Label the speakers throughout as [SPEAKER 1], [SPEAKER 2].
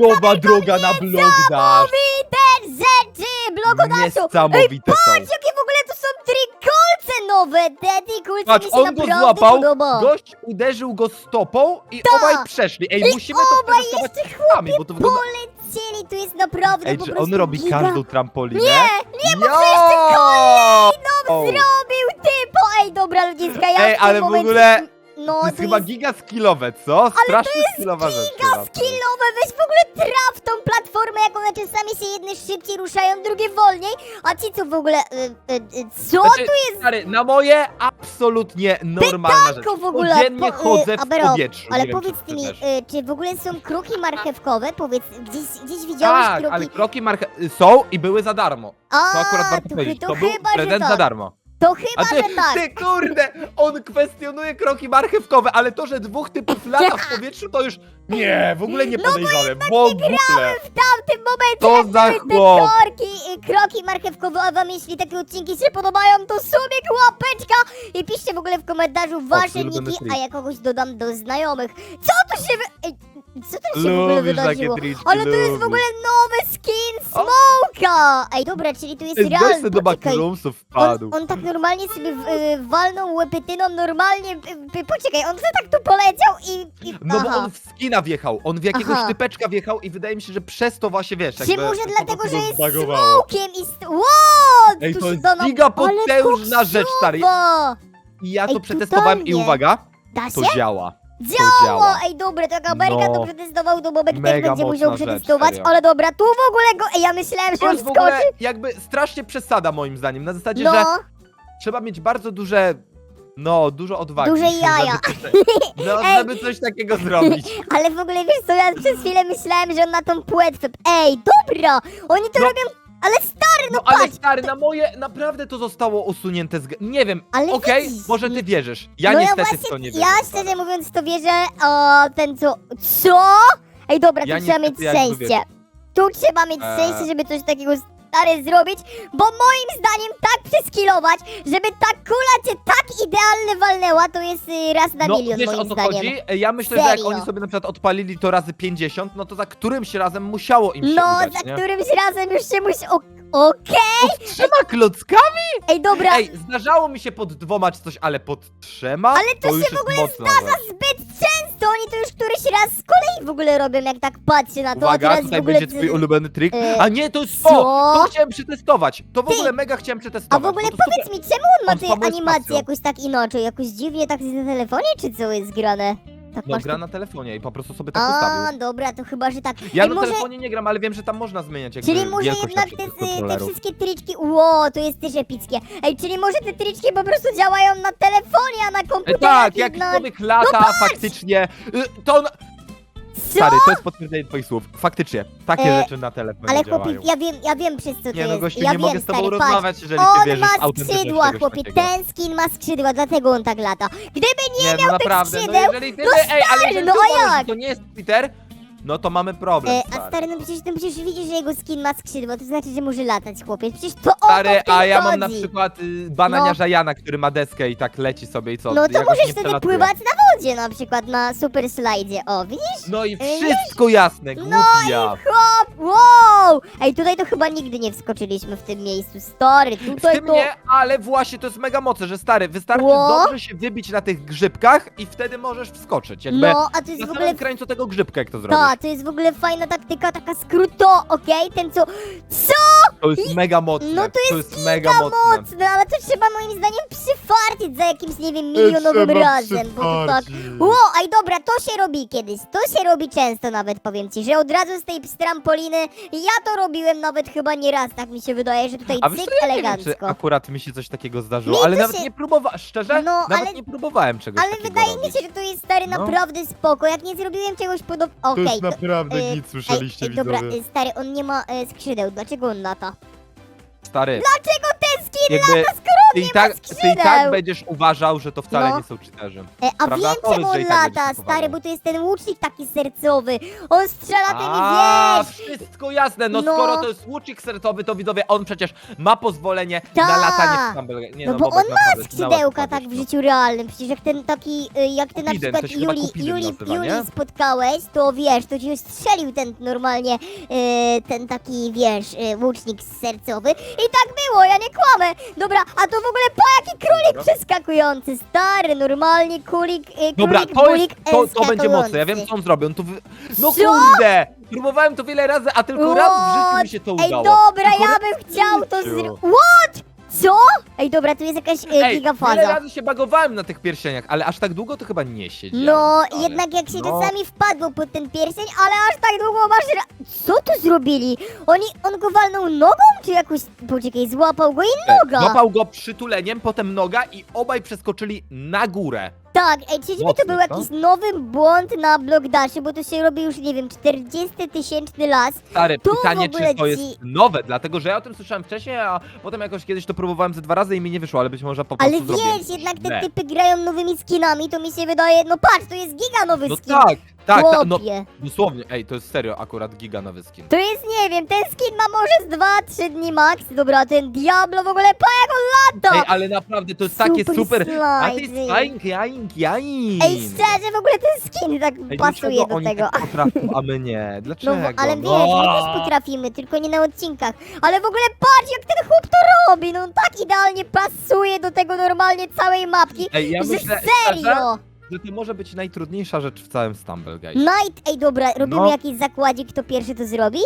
[SPEAKER 1] nowa droga na blok dasz.
[SPEAKER 2] Te rzeczy, blokodasu!
[SPEAKER 1] Niesamowite są.
[SPEAKER 2] Patrz, jakie w ogóle to są trikolce nowe! Te trikolce
[SPEAKER 1] Patrz,
[SPEAKER 2] mi się
[SPEAKER 1] on go
[SPEAKER 2] naprawdę
[SPEAKER 1] złapał,
[SPEAKER 2] podoba.
[SPEAKER 1] gość uderzył go stopą i
[SPEAKER 2] Tak.
[SPEAKER 1] obaj przeszli. Ej,
[SPEAKER 2] I
[SPEAKER 1] musimy to
[SPEAKER 2] obaj
[SPEAKER 1] przetestować
[SPEAKER 2] jeszcze
[SPEAKER 1] bo to wygląda...
[SPEAKER 2] Polecieli, tu jest naprawdę
[SPEAKER 1] Ej,
[SPEAKER 2] po
[SPEAKER 1] czy
[SPEAKER 2] prostu
[SPEAKER 1] on robi
[SPEAKER 2] giga.
[SPEAKER 1] każdą trampolinę?
[SPEAKER 2] Nie,
[SPEAKER 1] nie, bo jeszcze
[SPEAKER 2] Zrobił typo! Ej, dobra ludziska, ja
[SPEAKER 1] Ej,
[SPEAKER 2] w tym
[SPEAKER 1] ale w
[SPEAKER 2] momencie...
[SPEAKER 1] ogóle
[SPEAKER 2] No,
[SPEAKER 1] To jest
[SPEAKER 2] to
[SPEAKER 1] chyba
[SPEAKER 2] jest
[SPEAKER 1] giga skillowe, co? Strasznie skillowa rzecz. chyba.
[SPEAKER 2] skillowe, weź w ogóle traf tą platformę, jak one czasami się jedne szybciej ruszają, drugie wolniej, a ci co w ogóle... Y, y, y, co
[SPEAKER 1] Znaczy,
[SPEAKER 2] tu jest?
[SPEAKER 1] Stary, na moje absolutnie normalna rzecz.
[SPEAKER 2] W ogóle,
[SPEAKER 1] Codziennie
[SPEAKER 2] po- y,
[SPEAKER 1] chodzę w
[SPEAKER 2] Abero,
[SPEAKER 1] powietrzu.
[SPEAKER 2] Ale
[SPEAKER 1] nie wiem,
[SPEAKER 2] powiedz
[SPEAKER 1] czy
[SPEAKER 2] mi,
[SPEAKER 1] ty też.
[SPEAKER 2] y, czy w ogóle są kroki marchewkowe? Powiedz, gdzieś, gdzieś widziałeś
[SPEAKER 1] Tak,
[SPEAKER 2] kroki...
[SPEAKER 1] ale kroki marche są i były za darmo.
[SPEAKER 2] A,
[SPEAKER 1] To akurat warto
[SPEAKER 2] to,
[SPEAKER 1] powiedzieć.
[SPEAKER 2] to
[SPEAKER 1] To był
[SPEAKER 2] chyba, że
[SPEAKER 1] prezent
[SPEAKER 2] tak.
[SPEAKER 1] za darmo.
[SPEAKER 2] To
[SPEAKER 1] A
[SPEAKER 2] chyba,
[SPEAKER 1] ty,
[SPEAKER 2] że tak.
[SPEAKER 1] ty kurde, on kwestionuje kroki marchewkowe, ale to, że dwóch typów lata w powietrzu, to już nie, w ogóle nie podejrzane, w ogóle.
[SPEAKER 2] W tamtym momencie
[SPEAKER 1] To
[SPEAKER 2] jak
[SPEAKER 1] za
[SPEAKER 2] były te
[SPEAKER 1] chłop.
[SPEAKER 2] korki, y, kroki marchewkowe, a wam jeśli takie odcinki się podobają, to subik, łapeczka i piszcie w ogóle w komentarzu wasze
[SPEAKER 1] ulubiony
[SPEAKER 2] niki,
[SPEAKER 1] trik.
[SPEAKER 2] a ja kogoś dodam do znajomych. Co tu się wy... Ej, co tu się w ogóle
[SPEAKER 1] Lubisz takie
[SPEAKER 2] wydarzyło?
[SPEAKER 1] triczki,
[SPEAKER 2] Ale to jest w ogóle nowy skin. Smoka! Ej, dobra, czyli tu jest
[SPEAKER 1] Ej,
[SPEAKER 2] realny,
[SPEAKER 1] Gość do backroomsów wpadł.
[SPEAKER 2] On, on tak normalnie sobie w, y, walnął łepytyną, normalnie, y, y, poczekaj, on sobie tak tu poleciał i... i
[SPEAKER 1] No bo
[SPEAKER 2] aha.
[SPEAKER 1] on w skina wjechał, on w jakiegoś
[SPEAKER 2] Aha.
[SPEAKER 1] typeczka wjechał i wydaje mi się, że przez to właśnie wiesz,
[SPEAKER 2] Czy
[SPEAKER 1] jakby
[SPEAKER 2] może
[SPEAKER 1] po
[SPEAKER 2] dlatego,
[SPEAKER 1] prostu
[SPEAKER 2] że
[SPEAKER 1] go
[SPEAKER 2] jest
[SPEAKER 1] zbagowało.
[SPEAKER 2] smokiem i... St- wow!
[SPEAKER 1] Ej,
[SPEAKER 2] tu
[SPEAKER 1] to
[SPEAKER 2] się
[SPEAKER 1] jest
[SPEAKER 2] na-
[SPEAKER 1] giga
[SPEAKER 2] Ale
[SPEAKER 1] potężna rzecz, stary. I ja
[SPEAKER 2] Ej,
[SPEAKER 1] to przetestowałem i
[SPEAKER 2] totalnie.
[SPEAKER 1] uwaga,
[SPEAKER 2] Da
[SPEAKER 1] to
[SPEAKER 2] się?
[SPEAKER 1] działa.
[SPEAKER 2] Działa!
[SPEAKER 1] Działa.
[SPEAKER 2] Ej, dobra, to jak Aberka to
[SPEAKER 1] No.
[SPEAKER 2] przetestował, to Bobek też
[SPEAKER 1] Mega
[SPEAKER 2] będzie musiał
[SPEAKER 1] mocna rzecz,
[SPEAKER 2] przetestować,
[SPEAKER 1] serio.
[SPEAKER 2] ale dobra, tu w ogóle go... Ej, ja myślałem, że
[SPEAKER 1] To
[SPEAKER 2] on
[SPEAKER 1] jest w ogóle
[SPEAKER 2] skoczy.
[SPEAKER 1] jakby strasznie przesada moim zdaniem, na zasadzie,
[SPEAKER 2] No,
[SPEAKER 1] że trzeba mieć bardzo duże, no, dużo odwagi.
[SPEAKER 2] Duże jaja.
[SPEAKER 1] Żeby coś, no,
[SPEAKER 2] Ej.
[SPEAKER 1] żeby coś takiego zrobić.
[SPEAKER 2] ale w ogóle wiesz co, ja przez chwilę myślałem, że on na tą płetwę... Ej, dobra! Oni to
[SPEAKER 1] No.
[SPEAKER 2] robią... Ale stary, no,
[SPEAKER 1] No ale
[SPEAKER 2] patrz!
[SPEAKER 1] stary, na moje naprawdę to zostało usunięte z... g- Nie wiem,
[SPEAKER 2] Ale
[SPEAKER 1] okej,
[SPEAKER 2] widzisz,
[SPEAKER 1] może ty wierzysz. Ja
[SPEAKER 2] no
[SPEAKER 1] niestety w
[SPEAKER 2] właśnie,
[SPEAKER 1] to nie wierzę.
[SPEAKER 2] Ja
[SPEAKER 1] stary.
[SPEAKER 2] szczerze mówiąc to wierzę, o ten co... Co? Ej dobra, tu
[SPEAKER 1] Ja
[SPEAKER 2] trzeba mieć
[SPEAKER 1] niestety jakby
[SPEAKER 2] szczęście. Tu trzeba mieć
[SPEAKER 1] Eee.
[SPEAKER 2] szczęście, żeby coś takiego stary zrobić, bo moim zdaniem tak przeskilować, żeby ta kula cię tak idealnie walnęła, to jest y, raz na
[SPEAKER 1] No,
[SPEAKER 2] milion
[SPEAKER 1] wiesz
[SPEAKER 2] moim
[SPEAKER 1] o co
[SPEAKER 2] zdaniem.
[SPEAKER 1] chodzi? Ja myślę, że jak
[SPEAKER 2] Serio.
[SPEAKER 1] oni sobie na przykład odpalili to razy 50, no to za którymś razem musiało im się
[SPEAKER 2] No,
[SPEAKER 1] udać,
[SPEAKER 2] za
[SPEAKER 1] nie?
[SPEAKER 2] którymś razem już się musi... o- Okej,
[SPEAKER 1] Trzema klockami?
[SPEAKER 2] ej dobra,
[SPEAKER 1] Ej, zdarzało mi się pod dwoma czy coś, ale pod trzema?
[SPEAKER 2] Ale to
[SPEAKER 1] już
[SPEAKER 2] się w
[SPEAKER 1] jest
[SPEAKER 2] ogóle zdarza zbyt często, oni to już któryś raz z kolei w ogóle robią, jak tak patrzę na to, a
[SPEAKER 1] Uwaga,
[SPEAKER 2] teraz
[SPEAKER 1] tutaj
[SPEAKER 2] w ogóle...
[SPEAKER 1] będzie twój ulubiony trik.
[SPEAKER 2] E,
[SPEAKER 1] A nie, to jest
[SPEAKER 2] co?
[SPEAKER 1] to! To chciałem przetestować. To w
[SPEAKER 2] Ty,
[SPEAKER 1] ogóle mega chciałem
[SPEAKER 2] A
[SPEAKER 1] przetestować.
[SPEAKER 2] w ogóle
[SPEAKER 1] bo to super-
[SPEAKER 2] powiedz mi, czemu on ma
[SPEAKER 1] On
[SPEAKER 2] te
[SPEAKER 1] spamuje
[SPEAKER 2] animacje
[SPEAKER 1] spacją.
[SPEAKER 2] jakoś tak inaczej, jakoś dziwnie tak na telefonie, czy co jest grane? Tak
[SPEAKER 1] No
[SPEAKER 2] masz
[SPEAKER 1] gra
[SPEAKER 2] tu-
[SPEAKER 1] na telefonie i po prostu sobie tak
[SPEAKER 2] A,
[SPEAKER 1] ustawił.
[SPEAKER 2] dobra, to chyba, że tak.
[SPEAKER 1] Ja
[SPEAKER 2] Ej,
[SPEAKER 1] na
[SPEAKER 2] może,
[SPEAKER 1] telefonie nie gram, ale wiem, że tam można zmieniać jakby
[SPEAKER 2] czyli może
[SPEAKER 1] wielkość na
[SPEAKER 2] jednak te,
[SPEAKER 1] przykład
[SPEAKER 2] te
[SPEAKER 1] kontrolerów.
[SPEAKER 2] wszystkie triczki, ło, to jest też epickie. Ej, czyli może te triczki po prostu działają na telefonie, a na
[SPEAKER 1] E,
[SPEAKER 2] komputerze
[SPEAKER 1] Tak, jak
[SPEAKER 2] na...
[SPEAKER 1] człowiek lata faktycznie, y, to... on-? Stary, to jest potwierdzenie twoich słów. Faktycznie, takie
[SPEAKER 2] E,
[SPEAKER 1] rzeczy na telefonie
[SPEAKER 2] Ale
[SPEAKER 1] działają.
[SPEAKER 2] chłopie, ja wiem, ja wiem przez co to
[SPEAKER 1] Nie no
[SPEAKER 2] jest.
[SPEAKER 1] gościu,
[SPEAKER 2] ja
[SPEAKER 1] nie
[SPEAKER 2] wiem,
[SPEAKER 1] mogę z tobą
[SPEAKER 2] stary, patrz.
[SPEAKER 1] rozmawiać, jeżeli ty
[SPEAKER 2] On
[SPEAKER 1] wierzysz
[SPEAKER 2] ma
[SPEAKER 1] w
[SPEAKER 2] skrzydła,
[SPEAKER 1] czegoś
[SPEAKER 2] chłopie,
[SPEAKER 1] takiego.
[SPEAKER 2] ten skin ma skrzydła, dlatego on tak lata. Gdyby nie,
[SPEAKER 1] Nie, no
[SPEAKER 2] miał tych
[SPEAKER 1] naprawdę, no
[SPEAKER 2] skrzydeł,
[SPEAKER 1] jeżeli ty,
[SPEAKER 2] no
[SPEAKER 1] ej, ale
[SPEAKER 2] stary,
[SPEAKER 1] jeżeli
[SPEAKER 2] no
[SPEAKER 1] ty
[SPEAKER 2] a
[SPEAKER 1] uważasz, że
[SPEAKER 2] jak?
[SPEAKER 1] to nie jest Twitter, no to mamy problem,
[SPEAKER 2] E,
[SPEAKER 1] stary.
[SPEAKER 2] a stary, no przecież, no przecież widzisz, że jego skin ma skrzydła, to znaczy, że może latać, chłopie. Przecież to o to
[SPEAKER 1] Stary,
[SPEAKER 2] w tym
[SPEAKER 1] a ja mam na
[SPEAKER 2] chodzi.
[SPEAKER 1] przykład y, bananiarza Jana, który ma deskę i tak leci sobie i co?
[SPEAKER 2] No to
[SPEAKER 1] jakoś
[SPEAKER 2] możesz
[SPEAKER 1] nie
[SPEAKER 2] wtedy
[SPEAKER 1] przelatuje.
[SPEAKER 2] pływać na wodzie, na przykład na super slajdzie. O, widzisz?
[SPEAKER 1] No i
[SPEAKER 2] E,
[SPEAKER 1] wszystko jasne,
[SPEAKER 2] No
[SPEAKER 1] głupia.
[SPEAKER 2] Hop, wow! Ej, tutaj to chyba nigdy nie wskoczyliśmy w tym miejscu, stary,
[SPEAKER 1] W
[SPEAKER 2] tutaj
[SPEAKER 1] tym
[SPEAKER 2] to...
[SPEAKER 1] nie, ale właśnie to jest mega mocne, że stary, wystarczy
[SPEAKER 2] Ło.
[SPEAKER 1] dobrze się wybić na tych grzybkach i wtedy możesz wskoczyć, jakby
[SPEAKER 2] No, a to jest
[SPEAKER 1] na
[SPEAKER 2] w ogóle
[SPEAKER 1] samym krańcu tego grzybka, jak to zrobisz.
[SPEAKER 2] Ta, to jest w ogóle fajna taktyka, taka skróto, okej? Ten co... Co?
[SPEAKER 1] To jest mega mocne,
[SPEAKER 2] No to jest
[SPEAKER 1] mega mocne.
[SPEAKER 2] Mocne, ale to trzeba moim zdaniem przyfarcić za jakimś, nie wiem, milionowym razem, bo to tak... Ło, aj dobra, to się robi kiedyś, to się robi często nawet, powiem ci, że od razu z tej z trampoliny, ja to robiłem nawet chyba nie raz, tak mi się wydaje, że tutaj
[SPEAKER 1] A wiesz
[SPEAKER 2] cyk
[SPEAKER 1] co, ja nie wiem, czy
[SPEAKER 2] elegancko.
[SPEAKER 1] akurat mi się coś takiego zdarzyło,
[SPEAKER 2] Mi
[SPEAKER 1] ale nawet
[SPEAKER 2] się-
[SPEAKER 1] nie próbowałem, szczerze,
[SPEAKER 2] No,
[SPEAKER 1] nawet
[SPEAKER 2] ale-
[SPEAKER 1] nie próbowałem czegoś
[SPEAKER 2] Ale
[SPEAKER 1] takiego
[SPEAKER 2] wydaje mi
[SPEAKER 1] robić.
[SPEAKER 2] się, że to jest stary
[SPEAKER 1] No.
[SPEAKER 2] naprawdę spoko, jak nie zrobiłem czegoś podobnego...
[SPEAKER 3] To
[SPEAKER 2] Okej,
[SPEAKER 3] jest naprawdę
[SPEAKER 2] e,
[SPEAKER 3] nic, słyszeliście
[SPEAKER 2] ej, dobra,
[SPEAKER 3] widzowie.
[SPEAKER 2] e, stary, on nie ma e, skrzydeł, dlaczego on lata?
[SPEAKER 1] Stary,
[SPEAKER 2] Dlaczego ten skin
[SPEAKER 1] jakby
[SPEAKER 2] on
[SPEAKER 1] ty, i tak, ty i
[SPEAKER 2] skrzydeł.
[SPEAKER 1] tak będziesz uważał, że to wcale
[SPEAKER 2] No.
[SPEAKER 1] nie są cheaterzy.
[SPEAKER 2] E, a
[SPEAKER 1] Prawda?
[SPEAKER 2] wiem czemu on
[SPEAKER 1] tak
[SPEAKER 2] lata, stary, bo to jest ten łucznik taki sercowy. On strzela tymi,
[SPEAKER 1] A,
[SPEAKER 2] wiesz...
[SPEAKER 1] wszystko jasne. No,
[SPEAKER 2] No.
[SPEAKER 1] skoro to jest łucznik sercowy, to widzowie, on przecież ma pozwolenie na latanie w Stumble. Nie,
[SPEAKER 2] No,
[SPEAKER 1] no,
[SPEAKER 2] bo
[SPEAKER 1] Bobek,
[SPEAKER 2] on ma
[SPEAKER 1] naprawdę,
[SPEAKER 2] skrzydełka tak w
[SPEAKER 1] no.
[SPEAKER 2] życiu realnym. Przecież jak ten taki, y, jak ty na
[SPEAKER 1] Kupidem,
[SPEAKER 2] przykład
[SPEAKER 1] się chyba
[SPEAKER 2] Juli,
[SPEAKER 1] Kupidem
[SPEAKER 2] Juli,
[SPEAKER 1] nazywa,
[SPEAKER 2] Juli spotkałeś, to wiesz, to ci strzelił ten normalnie, y, ten taki, wiesz, y, łucznik sercowy. I tak było, ja nie Dobra, a to w ogóle po jaki królik
[SPEAKER 1] Dobra.
[SPEAKER 2] przeskakujący, stary, normalnie kulik, y, królik,
[SPEAKER 1] Dobra, to,
[SPEAKER 2] bulik,
[SPEAKER 1] jest, to, to będzie mocne. Ja wiem, co on zrobił. On tu wy... No
[SPEAKER 2] Co?
[SPEAKER 1] kurde! Próbowałem to wiele razy, a tylko raz w życiu mi się to
[SPEAKER 2] Ej,
[SPEAKER 1] udało.
[SPEAKER 2] dobra,
[SPEAKER 1] Tylko
[SPEAKER 2] ja bym chciał to zrobić. What? Co? Ej, dobra, tu jest jakaś y,
[SPEAKER 1] Ej, wiele
[SPEAKER 2] gigafaza.
[SPEAKER 1] razy się bagowałem na tych pierścieniach, ale aż tak długo to chyba nie siedziałem.
[SPEAKER 2] No,
[SPEAKER 1] stary.
[SPEAKER 2] jednak jak się
[SPEAKER 1] No.
[SPEAKER 2] czasami wpadło pod ten pierścień, ale aż tak długo masz ra... Co tu zrobili? Oni, on go walnął nogą, czy jakoś... Poczekaj, złapał go i
[SPEAKER 1] Ej,
[SPEAKER 2] noga.
[SPEAKER 1] Złapał go przytuleniem, potem noga i obaj przeskoczyli na górę.
[SPEAKER 2] Tak, ej, czyżby to był
[SPEAKER 1] co?
[SPEAKER 2] jakiś nowy błąd na Blockdashie, bo to się robi już, nie wiem, 40 tysięczny las.
[SPEAKER 1] Stary,
[SPEAKER 2] w
[SPEAKER 1] pytanie,
[SPEAKER 2] ogóle
[SPEAKER 1] czy to
[SPEAKER 2] ci-
[SPEAKER 1] jest nowe, dlatego że ja o tym słyszałem wcześniej, a potem jakoś kiedyś to próbowałem ze dwa razy i mi nie wyszło, ale być może po prostu
[SPEAKER 2] Ale
[SPEAKER 1] zrobiłem
[SPEAKER 2] wiesz, jednak te
[SPEAKER 1] źle.
[SPEAKER 2] typy grają nowymi skinami, to mi się wydaje, no patrz, to jest giga nowy
[SPEAKER 1] No
[SPEAKER 2] skin.
[SPEAKER 1] tak, tak, tak, no
[SPEAKER 2] Chłopie.
[SPEAKER 1] dosłownie, ej, to jest serio akurat giga nowy skin.
[SPEAKER 2] To jest, nie wiem, ten skin ma może z 2-3 dni max. Dobra, ten Diablo w ogóle, pa jak on lata!
[SPEAKER 1] Ej, ale naprawdę to jest takie
[SPEAKER 2] Super
[SPEAKER 1] super, a ty jest fajink, jaink, jaink.
[SPEAKER 2] Ej, szczerze, w ogóle ten skin tak
[SPEAKER 1] Ej,
[SPEAKER 2] pasuje
[SPEAKER 1] dlaczego
[SPEAKER 2] do
[SPEAKER 1] oni
[SPEAKER 2] tego.
[SPEAKER 1] Tak potrafią, a my nie, dlaczego?
[SPEAKER 2] No, bo- ale wiesz,
[SPEAKER 1] No.
[SPEAKER 2] my też potrafimy, tylko nie na odcinkach. Ale w ogóle patrz, jak ten chłop to robi, no tak idealnie pasuje do tego normalnie całej mapki.
[SPEAKER 1] Ej, ja
[SPEAKER 2] że
[SPEAKER 1] myślę,
[SPEAKER 2] serio!
[SPEAKER 1] szczerze, że to może być najtrudniejsza rzecz w całym Stumble, guys.
[SPEAKER 2] Night, ej dobra, robimy
[SPEAKER 1] No.
[SPEAKER 2] jakiś zakładzik, kto pierwszy to zrobi?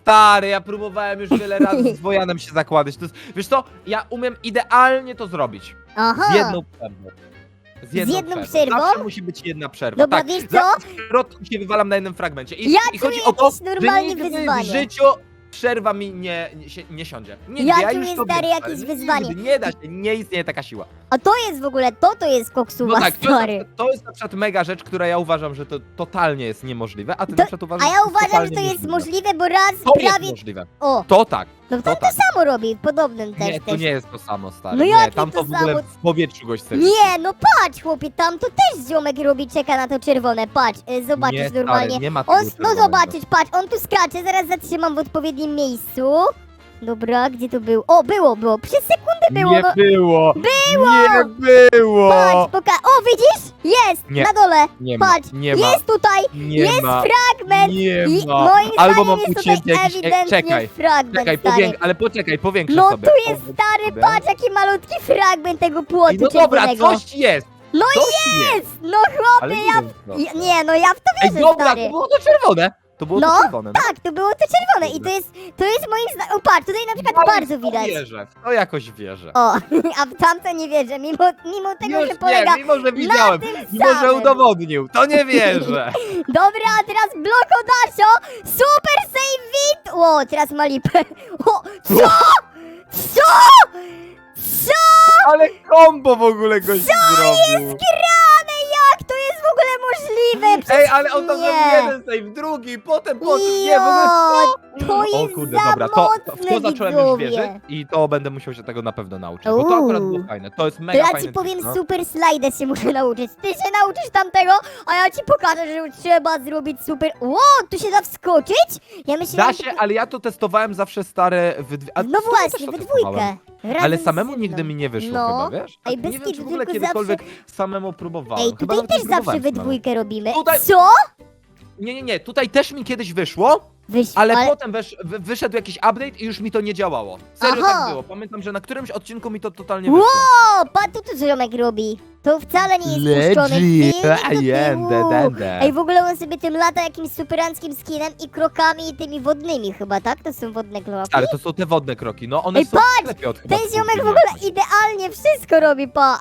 [SPEAKER 1] Stary, ja próbowałem już wiele razy z Wojanem się zakładać. To jest, wiesz co, ja umiem idealnie to zrobić.
[SPEAKER 2] Aha.
[SPEAKER 1] Z jedną przerwą. Z jedną,
[SPEAKER 2] jedną przerwą?
[SPEAKER 1] Zawsze musi być jedna przerwa.
[SPEAKER 2] Dobra,
[SPEAKER 1] tak,
[SPEAKER 2] wiesz co?
[SPEAKER 1] zawsze się wywalam na jednym fragmencie. I,
[SPEAKER 2] Ja
[SPEAKER 1] i chodzi o to,
[SPEAKER 2] jakieś
[SPEAKER 1] że
[SPEAKER 2] normalnie
[SPEAKER 1] nigdy
[SPEAKER 2] wyzwanie.
[SPEAKER 1] w życiu przerwa mi nie, nie, się, nie siądzie. Nie,
[SPEAKER 2] Ja czuję,
[SPEAKER 1] już to
[SPEAKER 2] stary,
[SPEAKER 1] wiem,
[SPEAKER 2] jakieś
[SPEAKER 1] nigdy
[SPEAKER 2] wyzwanie.
[SPEAKER 1] Nie da się, nie istnieje taka siła.
[SPEAKER 2] A to jest w ogóle, to to jest koksuwa,
[SPEAKER 1] No tak, to jest, na
[SPEAKER 2] stary.
[SPEAKER 1] przykład- to jest na przykład mega rzecz, która ja uważam, że to totalnie jest niemożliwe, a ty
[SPEAKER 2] To-
[SPEAKER 1] na przykład
[SPEAKER 2] A
[SPEAKER 1] uważasz,
[SPEAKER 2] ja
[SPEAKER 1] że to
[SPEAKER 2] uważam, że
[SPEAKER 1] totalnie
[SPEAKER 2] to jest
[SPEAKER 1] możliwe.
[SPEAKER 2] bo raz
[SPEAKER 1] To
[SPEAKER 2] prawie...
[SPEAKER 1] jest możliwe.
[SPEAKER 2] O,
[SPEAKER 1] To tak.
[SPEAKER 2] no
[SPEAKER 1] to
[SPEAKER 2] to
[SPEAKER 1] tak.
[SPEAKER 2] samo robi, w podobnym też.
[SPEAKER 1] Nie, to
[SPEAKER 2] też.
[SPEAKER 1] nie jest to samo, stary.
[SPEAKER 2] No
[SPEAKER 1] nie,
[SPEAKER 2] jakie
[SPEAKER 1] tam
[SPEAKER 2] to
[SPEAKER 1] to w ogóle
[SPEAKER 2] samo?
[SPEAKER 1] w powietrzu goś chce.
[SPEAKER 2] Nie, no patrz, chłopie, tam to też ziomek robi, czeka na to czerwone, patrz, y, zobaczysz
[SPEAKER 1] nie,
[SPEAKER 2] normalnie.
[SPEAKER 1] Stary, nie ma
[SPEAKER 2] On, no
[SPEAKER 1] czerwonego.
[SPEAKER 2] zobaczysz, patrz, on tu skacze, zaraz zatrzymam w odpowiednim miejscu. Dobra, gdzie to był? O, było, było, przez sekundę było,
[SPEAKER 1] Nie
[SPEAKER 2] no.
[SPEAKER 1] było!
[SPEAKER 2] Było!
[SPEAKER 1] Nie było!
[SPEAKER 2] Patrz, poka... O, widzisz? Jest,
[SPEAKER 1] Nie,
[SPEAKER 2] na dole,
[SPEAKER 1] Nie ma,
[SPEAKER 2] patrz,
[SPEAKER 1] nie ma,
[SPEAKER 2] jest tutaj,
[SPEAKER 1] nie
[SPEAKER 2] jest
[SPEAKER 1] ma,
[SPEAKER 2] fragment.
[SPEAKER 1] nie
[SPEAKER 2] I
[SPEAKER 1] ma.
[SPEAKER 2] moim
[SPEAKER 1] Albo
[SPEAKER 2] zdaniem
[SPEAKER 1] mam
[SPEAKER 2] jest tutaj
[SPEAKER 1] ucięty jakiś... E,
[SPEAKER 2] ewidentnie
[SPEAKER 1] czekaj,
[SPEAKER 2] fragment,
[SPEAKER 1] czekaj,
[SPEAKER 2] stary.
[SPEAKER 1] powięk... ale poczekaj, powiększę
[SPEAKER 2] No
[SPEAKER 1] sobie.
[SPEAKER 2] tu jest
[SPEAKER 1] Powiększę
[SPEAKER 2] stary,
[SPEAKER 1] sobie.
[SPEAKER 2] patrz jaki malutki fragment tego płotu
[SPEAKER 1] No dobra,
[SPEAKER 2] czerwonego.
[SPEAKER 1] coś jest!
[SPEAKER 2] No
[SPEAKER 1] coś jest!
[SPEAKER 2] no chłopie,
[SPEAKER 1] Ale
[SPEAKER 2] ja...
[SPEAKER 1] nie, wiem, co.
[SPEAKER 2] ja... Nie, no ja w to
[SPEAKER 1] Ej,
[SPEAKER 2] wierzę,
[SPEAKER 1] dobra,
[SPEAKER 2] stary.
[SPEAKER 1] to było to czerwone! To było
[SPEAKER 2] No,
[SPEAKER 1] to czerwone. no.
[SPEAKER 2] Tak, to było to czerwone i to jest, to jest moim zdaniem... O, patrz, tutaj na przykład
[SPEAKER 1] Ale
[SPEAKER 2] bardzo widać.
[SPEAKER 1] wierzę, w to jakoś wierzę.
[SPEAKER 2] O, a w tamto nie wierzę, mimo, mimo tego,
[SPEAKER 1] Już
[SPEAKER 2] że polega...
[SPEAKER 1] nie, mimo że widziałem,
[SPEAKER 2] tym
[SPEAKER 1] mimo że
[SPEAKER 2] samym.
[SPEAKER 1] udowodnił, to nie wierzę.
[SPEAKER 2] Dobra, a teraz Bloko Dasho, Super Save It! O, teraz ma lipę. O, co? Co? Co?
[SPEAKER 1] Ale kombo w ogóle goś zrobił.
[SPEAKER 2] Możliwe? Przecież
[SPEAKER 1] Ej, ale on tam
[SPEAKER 2] nie.
[SPEAKER 1] zrobił jeden save, drugi, potem poszedł, nie, w ogóle...
[SPEAKER 2] Jo, to jest
[SPEAKER 1] O kurde,
[SPEAKER 2] za
[SPEAKER 1] dobra, to, to, w
[SPEAKER 2] mocne,
[SPEAKER 1] to zacząłem
[SPEAKER 2] widzowie.
[SPEAKER 1] już wierzyć i to będę musiał się tego na pewno nauczyć, bo to akurat było
[SPEAKER 2] Uuu.
[SPEAKER 1] fajne, to jest
[SPEAKER 2] To
[SPEAKER 1] mega
[SPEAKER 2] ja
[SPEAKER 1] fajne.
[SPEAKER 2] ci powiem,
[SPEAKER 1] trik, no.
[SPEAKER 2] super slider się muszę nauczyć. Ty się nauczysz tamtego, a ja ci pokażę, że trzeba zrobić super... Ło, tu się da wskoczyć? Ja myślałem...
[SPEAKER 1] Da się, ale ja to testowałem zawsze stare w dwie... a
[SPEAKER 2] No
[SPEAKER 1] też
[SPEAKER 2] właśnie,
[SPEAKER 1] to
[SPEAKER 2] we
[SPEAKER 1] testowałem.
[SPEAKER 2] dwójkę. Razem
[SPEAKER 1] Ale samemu nigdy mi nie wyszło
[SPEAKER 2] No.
[SPEAKER 1] chyba, wiesz?
[SPEAKER 2] Ej,
[SPEAKER 1] nie
[SPEAKER 2] bez
[SPEAKER 1] wiem,
[SPEAKER 2] kitu,
[SPEAKER 1] czy w ogóle kiedykolwiek samemu próbowałem.
[SPEAKER 2] Ej, tutaj
[SPEAKER 1] nie
[SPEAKER 2] też zawsze we dwójkę robimy.
[SPEAKER 1] Tutaj-
[SPEAKER 2] Co?
[SPEAKER 1] Nie, nie, nie, tutaj też mi kiedyś wyszło,
[SPEAKER 2] Wyś...
[SPEAKER 1] ale, potem wesz, wy- wyszedł jakiś update i już mi to nie działało. Serio
[SPEAKER 2] Aha.
[SPEAKER 1] tak było. Pamiętam, że na którymś odcinku mi to totalnie wyszło.
[SPEAKER 2] Ło, patrz, tu tu ziomek robi. To wcale nie jest puszczony
[SPEAKER 1] Legit.
[SPEAKER 2] film
[SPEAKER 1] A,
[SPEAKER 2] do
[SPEAKER 1] jędę,
[SPEAKER 2] tyłu.
[SPEAKER 1] dędę.
[SPEAKER 2] Ej, w ogóle on sobie tym lata jakimś superanckim skinem i krokami tymi wodnymi chyba, tak? To są wodne kroki?
[SPEAKER 1] Ale to są te wodne kroki, no one
[SPEAKER 2] Ej,
[SPEAKER 1] są
[SPEAKER 2] patrz!
[SPEAKER 1] lepiej od chyba
[SPEAKER 2] Ten ziomek w ogóle
[SPEAKER 1] nie?
[SPEAKER 2] idealnie wszystko robi, pa.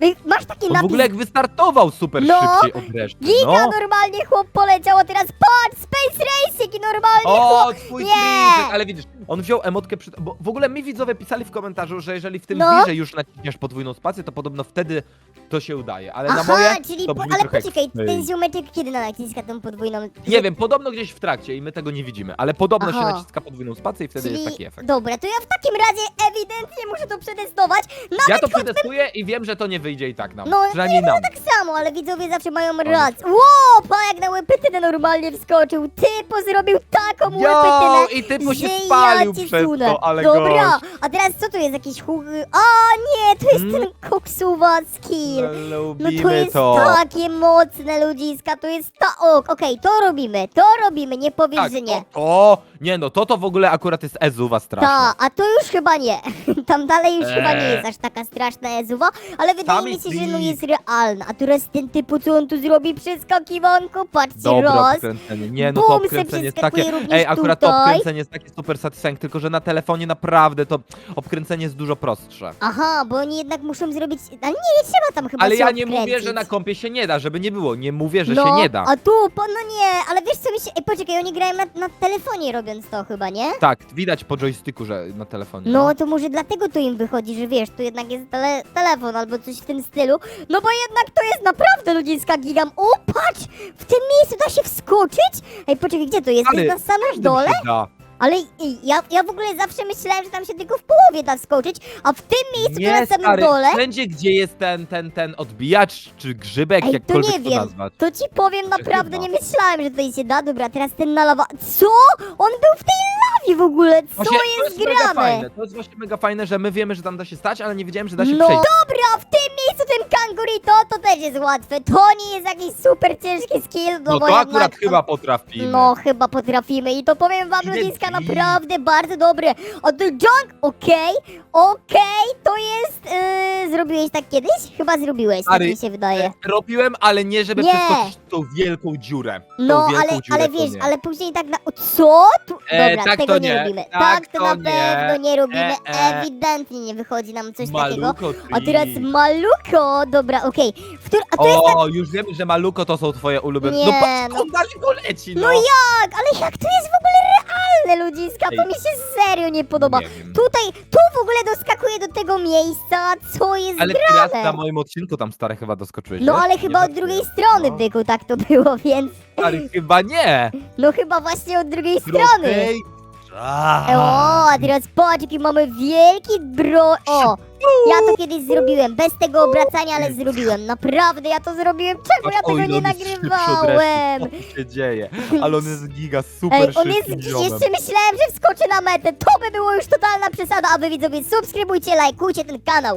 [SPEAKER 2] Ej, Masz taki
[SPEAKER 1] On w
[SPEAKER 2] napis
[SPEAKER 1] ogóle jak wystartował super
[SPEAKER 2] No.
[SPEAKER 1] szybciej od reszty,
[SPEAKER 2] Giga
[SPEAKER 1] no.
[SPEAKER 2] normalnie chłop poleciał, a teraz patrz, Space Racing i normalnie
[SPEAKER 1] O,
[SPEAKER 2] chłop...
[SPEAKER 1] twój
[SPEAKER 2] Nie.
[SPEAKER 1] trik, ale widzisz, on wziął emotkę przy... Bo w ogóle mi widzowie pisali w komentarzu, że jeżeli w tym
[SPEAKER 2] No.
[SPEAKER 1] wirze już naciśniesz podwójną spację, to podobno wtedy to się udaje, ale na
[SPEAKER 2] Aha,
[SPEAKER 1] moje
[SPEAKER 2] czyli
[SPEAKER 1] to
[SPEAKER 2] po,
[SPEAKER 1] brzmi
[SPEAKER 2] ale
[SPEAKER 1] trochę
[SPEAKER 2] poczekaj, ten
[SPEAKER 1] fake.
[SPEAKER 2] ziomeczek kiedy naciska tą podwójną...
[SPEAKER 1] Nie wiem, podobno gdzieś w trakcie i my tego nie widzimy, ale podobno się
[SPEAKER 2] Aha.
[SPEAKER 1] naciska podwójną spację i wtedy
[SPEAKER 2] Czyli,
[SPEAKER 1] jest taki efekt.
[SPEAKER 2] dobra, to ja w takim razie ewidentnie muszę to przetestować. Nawet
[SPEAKER 1] Ja to przetestuję i wiem, że to nie wyjdzie i tak nam.
[SPEAKER 2] No,
[SPEAKER 1] Przynajmniej nam.
[SPEAKER 2] tak samo, ale widzowie zawsze mają rację. Ło, pa jak na łepytynę normalnie wskoczył. Typo zrobił taką łepytynę.
[SPEAKER 1] i typu się
[SPEAKER 2] że
[SPEAKER 1] spalił
[SPEAKER 2] ja cię
[SPEAKER 1] przez
[SPEAKER 2] sunę.
[SPEAKER 1] to, ale
[SPEAKER 2] Dobra,
[SPEAKER 1] gość.
[SPEAKER 2] a teraz co tu jest jakiś hu... A nie, to jest
[SPEAKER 1] Mm.
[SPEAKER 2] ten koksuwa skill.
[SPEAKER 1] No,
[SPEAKER 2] No to jest
[SPEAKER 1] to.
[SPEAKER 2] takie mocne ludziska, to jest ta... O, okej, to robimy, to robimy, nie powiesz,
[SPEAKER 1] Tak,
[SPEAKER 2] że nie.
[SPEAKER 1] to, to, nie no, to to w ogóle akurat jest ezuwa straszna.
[SPEAKER 2] Ta, a to już chyba nie. Tam dalej już chyba nie
[SPEAKER 1] Eee.
[SPEAKER 2] jest aż taka straszna jezuwa, ale wydaje
[SPEAKER 1] Tam
[SPEAKER 2] mi się, że no jest realna. A teraz ten typu, co on tu zrobi przeskakiwanko, patrzcie,
[SPEAKER 1] Dobre
[SPEAKER 2] raz.
[SPEAKER 1] obkręcenie. Nie, no to
[SPEAKER 2] Bum,
[SPEAKER 1] obkręcenie jest takie. Ej, akurat to
[SPEAKER 2] tutaj.
[SPEAKER 1] obkręcenie jest takie super satysfying, tylko że na telefonie naprawdę to obkręcenie jest dużo prostsze.
[SPEAKER 2] Aha, bo oni jednak muszą zrobić... Nie, nie trzeba tam chyba
[SPEAKER 1] Ale
[SPEAKER 2] się
[SPEAKER 1] ja nie
[SPEAKER 2] obkręcić.
[SPEAKER 1] mówię, że na kompie się nie da, żeby nie było. Nie mówię, że
[SPEAKER 2] no,
[SPEAKER 1] się nie da.
[SPEAKER 2] a tu, po, no nie, ale wiesz co mi się... Ej, poczekaj, oni grają na, na telefonie robiąc to chyba, nie?
[SPEAKER 1] Tak, widać po joysticku, że na telefonie.
[SPEAKER 2] No to może dlatego to im wychodzi, że wiesz, to jednak jest tele, telefon albo coś w tym stylu. No bo jednak to jest naprawdę ludziska gigam. O, patrz! W tym miejscu da się wskoczyć? Ej, poczekaj, gdzie to jest?
[SPEAKER 1] Ale
[SPEAKER 2] jest na samym
[SPEAKER 1] Każdym
[SPEAKER 2] dole?
[SPEAKER 1] się da.
[SPEAKER 2] Ale ja, ja w ogóle zawsze myślałem, że tam się tylko w połowie da skoczyć, a w tym miejscu, tu na samym
[SPEAKER 1] stary,
[SPEAKER 2] dole...
[SPEAKER 1] wszędzie gdzie jest ten, ten, ten odbijacz, czy grzybek,
[SPEAKER 2] Ej, to
[SPEAKER 1] jakkolwiek
[SPEAKER 2] nie
[SPEAKER 1] to
[SPEAKER 2] wiem.
[SPEAKER 1] nazwać.
[SPEAKER 2] To ci powiem, naprawdę nie myślałem, że tutaj się da. Dobra, teraz ten na lawa... Co? On był w tej lawie w ogóle, co
[SPEAKER 1] Właśnie,
[SPEAKER 2] jest
[SPEAKER 1] mega
[SPEAKER 2] grane?
[SPEAKER 1] fajne. To jest właśnie mega fajne, że my wiemy, że tam da się stać, ale nie wiedziałem, że da się
[SPEAKER 2] no
[SPEAKER 1] przejść.
[SPEAKER 2] dobra, w tym miejscu ten kangurito to też jest łatwe. To nie jest jakiś super ciężki skill, no,
[SPEAKER 1] No
[SPEAKER 2] bo
[SPEAKER 1] to
[SPEAKER 2] jednak
[SPEAKER 1] akurat chyba potrafimy.
[SPEAKER 2] No, chyba potrafimy i to powiem wam,
[SPEAKER 1] Idę
[SPEAKER 2] ludziska,
[SPEAKER 1] drzwi.
[SPEAKER 2] naprawdę bardzo dobre. O, to junk, okej, okej, to jest, yy, zrobiłeś tak kiedyś? Chyba zrobiłeś, tak
[SPEAKER 1] Stary,
[SPEAKER 2] mi się wydaje.
[SPEAKER 1] E, Robiłem, ale nie żeby
[SPEAKER 2] Nie.
[SPEAKER 1] przeskoczyć tą wielką dziurę. Tą
[SPEAKER 2] No,
[SPEAKER 1] wielką
[SPEAKER 2] ale,
[SPEAKER 1] dziurę
[SPEAKER 2] ale
[SPEAKER 1] to
[SPEAKER 2] wiesz,
[SPEAKER 1] nie.
[SPEAKER 2] ale później tak na... O, Co? Tu...
[SPEAKER 1] E,
[SPEAKER 2] Dobra,
[SPEAKER 1] tak
[SPEAKER 2] tego
[SPEAKER 1] to
[SPEAKER 2] nie,
[SPEAKER 1] nie,
[SPEAKER 2] robimy.
[SPEAKER 1] tak
[SPEAKER 2] Tak, to
[SPEAKER 1] to
[SPEAKER 2] na
[SPEAKER 1] nie.
[SPEAKER 2] pewno nie robimy.
[SPEAKER 1] E, e.
[SPEAKER 2] Ewidentnie nie wychodzi nam coś takiego.
[SPEAKER 1] Maluko
[SPEAKER 2] A teraz maluko, dobra, okej. A to jest.
[SPEAKER 1] O, już wiemy, że Maluko to są twoje ulubione.
[SPEAKER 2] Nie,
[SPEAKER 1] no patrz,
[SPEAKER 2] no.
[SPEAKER 1] on daleko leci, no.
[SPEAKER 2] No jak? Ale jak to jest w ogóle realne, ludziska? To
[SPEAKER 1] Ej.
[SPEAKER 2] mi się serio nie podoba.
[SPEAKER 1] Nie wiem.
[SPEAKER 2] Tutaj, tu w ogóle doskakuje do tego miejsca, co jest
[SPEAKER 1] Ale ty raz
[SPEAKER 2] grane.
[SPEAKER 1] na moim odcinku tam stare chyba doskoczyłeś,
[SPEAKER 2] No ale
[SPEAKER 1] Nie
[SPEAKER 2] chyba od drugiej strony,
[SPEAKER 1] No.
[SPEAKER 2] byku, tak to było, więc...
[SPEAKER 1] Stary, chyba nie.
[SPEAKER 2] No chyba właśnie od drugiej strony.
[SPEAKER 1] Ej,
[SPEAKER 2] O, a teraz patrz, jaki mamy wielki bro... O, ja to kiedyś zrobiłem, bez tego obracania, ale zrobiłem. Naprawdę, ja to zrobiłem. Czemu ja tego nie nagrywałem?
[SPEAKER 1] Co się dzieje? Ale on jest giga super
[SPEAKER 2] Ej, on
[SPEAKER 1] szybkim
[SPEAKER 2] jest...
[SPEAKER 1] ziomem.
[SPEAKER 2] Jeszcze myślałem, że wskoczy na metę. To by było już totalna przesada, a wy widzowie subskrybujcie, lajkujcie ten kanał.